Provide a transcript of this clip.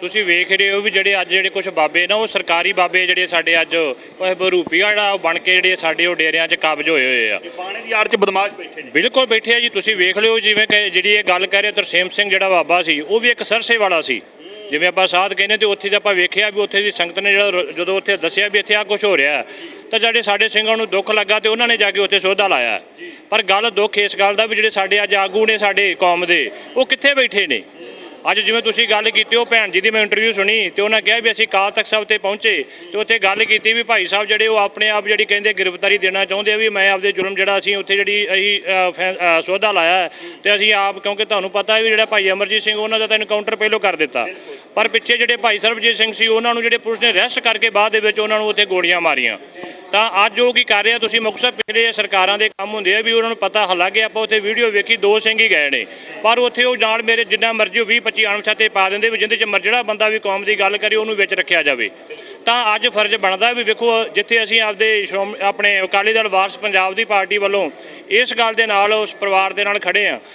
ਤੁਸੀਂ ਵੇਖ ਰਹੇ ਹੋ ਵੀ ਜਿਹੜੇ ਅੱਜ ਜਿਹੜੇ ਕੁਝ ਬਾਬੇ ਨਾ ਉਹ ਸਰਕਾਰੀ ਬਾਬੇ ਜਿਹੜੇ ਸਾਡੇ ਅੱਜ ਉਹ ਬਰੂਪੀਆ ਜਿਹੜਾ ਉਹ ਬਣ ਕੇ ਜਿਹੜੇ ਸਾਡੇ ਉਹ ਡੇਰਿਆਂ 'ਚ ਕਬਜ਼ ਹੋਏ ਹੋਏ ਆ। ਬਾਣੇ ਦੀ ਆੜ 'ਚ ਬਦਮਾਸ਼ ਬੈਠੇ ਨੇ। ਬਿਲਕੁਲ ਬੈਠੇ ਆ ਜੀ ਤੁਸੀਂ ਵੇਖ ਲਿਓ ਜਿਵੇਂ ਕਿ ਜਿਹੜੀ ਇਹ ਗੱਲ ਕਹਿ ਰਹੇ ਤਰਸੇਮ ਸਿੰਘ ਜਿਹੜਾ ਬਾਬਾ ਸੀ ਉਹ ਵੀ ਇੱਕ ਸਰਸੇ ਵਾਲਾ ਸੀ। ਜਿਵੇਂ ਆਪਾਂ ਸਾਧ ਕਹਿੰਦੇ ਤੇ ਉੱਥੇ ਜੇ ਆਪਾਂ ਵੇਖਿਆ ਵੀ ਉੱਥੇ ਦੀ ਸੰਗਤ ਨੇ ਜਿਹੜਾ ਰ- ਜਦੋਂ ਉੱਥੇ ਦੱਸਿਆ ਵੀ ਇੱਥੇ ਆ ਕੁਝ ਹੋ ਰਿਹਾ ਤਾਂ ਜਿਹੜੇ ਸਾਡੇ ਸਿੰਘਾਂ ਨੂੰ ਦੁੱਖ ਲੱਗਾ ਤੇ ਉਹਨਾਂ ਨੇ ਜਾ ਕੇ ਉੱਥੇ ਸੋਧਾ ਲਾਇਆ। ਪਰ ਗੱਲ ਦੁੱਖ ਇਸ ਗੱਲ ਦਾ ਵੀ ਜਿਹੜੇ ਸਾਡੇ ਅੱਜ ਆਗੂ ਨੇ ਸਾਡੇ ਕੌਮ ਦੇ ਉਹ ਕਿੱਥੇ ਬੈਠੇ ਨੇ? ਅੱਜ ਜਿਵੇਂ ਤੁਸੀਂ ਗੱਲ ਕੀਤੀ ਉਹ ਭੈਣ ਜੀ ਦੀ ਮੈਂ ਇੰਟਰਵਿਊ ਸੁਣੀ ਤੇ ਉਹਨਾਂ ਕਿਹਾ ਵੀ ਅਸੀਂ ਕਾਲ ਤਖਤ ਸਾਹਿਬ ਤੇ ਪਹੁੰਚੇ ਤੇ ਉੱਥੇ ਗੱਲ ਕੀਤੀ ਵੀ ਭਾਈ ਸਾਹਿਬ ਜਿਹੜੇ ਉਹ ਆਪਣੇ ਆਪ ਜਿਹੜੀ ਕਹਿੰਦੇ ਗ੍ਰਿਫਤਾਰੀ ਦੇਣਾ ਚਾਹੁੰਦੇ ਆ ਵੀ ਮੈਂ ਆਪਦੇ ਜ਼ੁਲਮ ਜਿਹੜਾ ਅਸੀਂ ਉੱਥੇ ਜਿਹੜੀ ਅਸੀਂ ਅ, ਫੈ- ਅ, ਸੋਧਾ ਲਾਇਆ ਹੈ ਤੇ ਅਸੀਂ ਆਪ ਕਿਉਂਕਿ ਤੁਹਾਨੂੰ ਪਤਾ ਹੈ ਵੀ ਜਿਹੜਾ ਭਾਈ ਅਮਰਜੀਤ ਸਿੰਘ ਉਹਨਾਂ ਦਾ ਤਾਂ ਐਨਕਾਊਂਟਰ ਪਹਿਲੋਂ ਕਰ ਦਿੱਤਾ। ਪਰ ਪਿੱਛੇ ਜਿਹੜੇ ਭਾਈ ਸਰਬਜੀਤ ਸਿੰਘ ਸੀ ਉਹਨਾਂ ਨੂੰ ਜਿਹੜੇ ਪੁਲਿਸ ਨੇ ਅਰੈਸਟ ਕਰਕੇ ਬਾਅਦ ਦੇ ਵਿੱਚ ਉਹਨਾਂ ਨੂੰ ਉੱਥੇ ਗੋਲੀਆਂ ਮਾਰੀਆਂ। ਤਾਂ ਅੱਜ ਉਹ ਕੀ ਕਰ ਰਿਹਾ ਤੁਸੀਂ ਮੁਕਤਸਰ ਪਿਛਲੇ ਸਰਕਾਰਾਂ ਦੇ ਕੰਮ ਹੁੰਦੇ ਆ ਵੀ ਉਹਨਾਂ ਨੂੰ ਪਤਾ ਹਾਲਾਂਕਿ ਆਪਾਂ ਉੱਥੇ ਵੀਡੀਓ ਵੇਖੀ, ਦੋ ਸਿੰਘ ਹੀ ਗਏ ਨੇ। ਪਰ ਉੱਥੇ ਉਹ ਨਾਲ ਮੇਰੇ ਜਿੰਨਾ ਮਰਜ਼ੀ ਉਹ 20 25 ਅਣਛਾਤੇ ਪਾ ਦਿੰਦੇ ਵੀ ਜਿੰਦੇ ਚ ਮਰਜੜਾ ਬੰਦਾ ਵੀ ਕੌਮ ਦੀ ਗੱਲ ਕਰੇ, ਉਹਨੂੰ ਵਿੱਚ ਰੱਖਿਆ ਜਾਵੇ। ਤਾਂ ਅੱਜ ਫਰਜ਼ ਬਣਦਾ ਵੀ ਵੇਖੋ, ਜਿੱਥੇ ਅਸੀਂ ਆਪਦੇ ਸ਼੍ਰੋਮ, ਆਪਣੇ ਅਕਾਲੀ ਦਲ ਵਾਰਸ ਪੰਜਾਬ ਦੀ ਪਾਰਟੀ ਵੱਲੋਂ ਇਸ ਗੱਲ ਦੇ ਨਾਲ, ਉਸ ਪਰਿਵਾਰ ਦੇ ਨਾਲ ਖੜੇ ਆ।